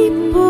一步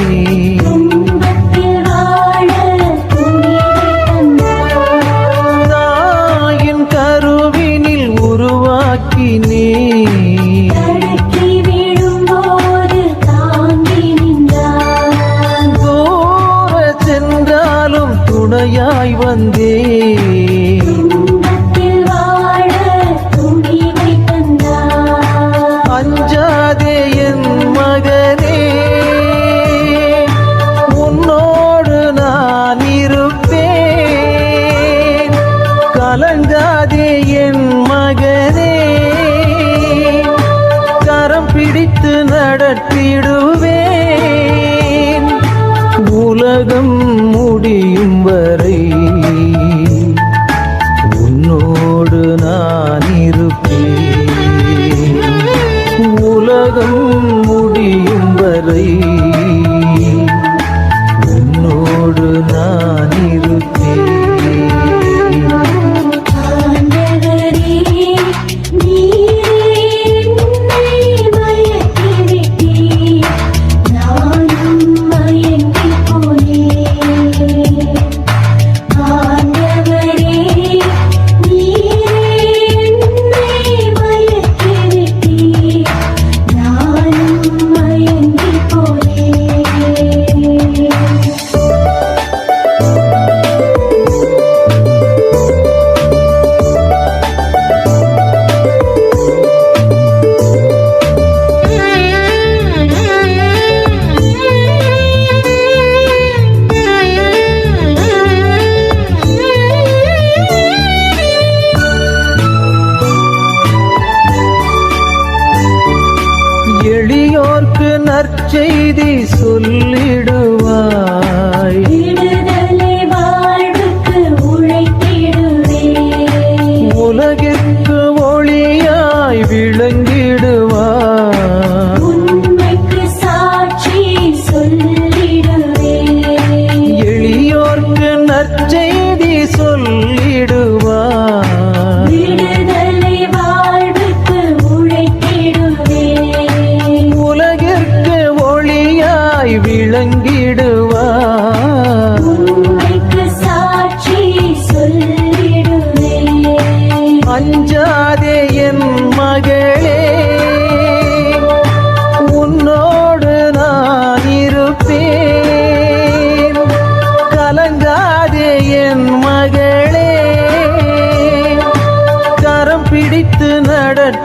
கட்டிடுவேன். உலகம் முடியும் வரை உன்னோடு நான் இருப்பேன். உலகம் முடியும் வரை நற்செய்தி சொல்லிடுவார்.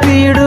ಬಿಡು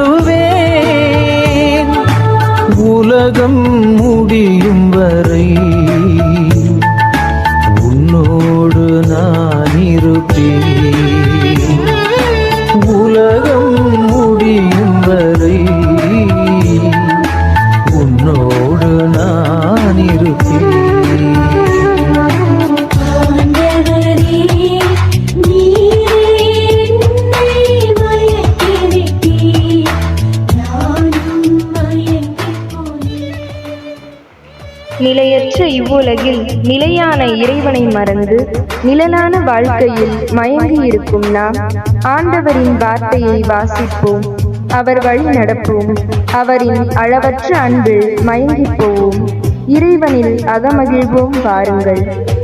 நிலையற்ற இவ்வுலகில் நிலையான இறைவனை மறந்து நிழலான வாழ்க்கையில் மயங்கி இருக்கும் நாம். ஆண்டவரின் வார்த்தையை வாசிப்போம். அவர் வழி நடப்போம். அவரின் அளவற்ற அன்பில் மயங்கி போவோம். இறைவனில் அகமகிழ்வோம் வாருங்கள்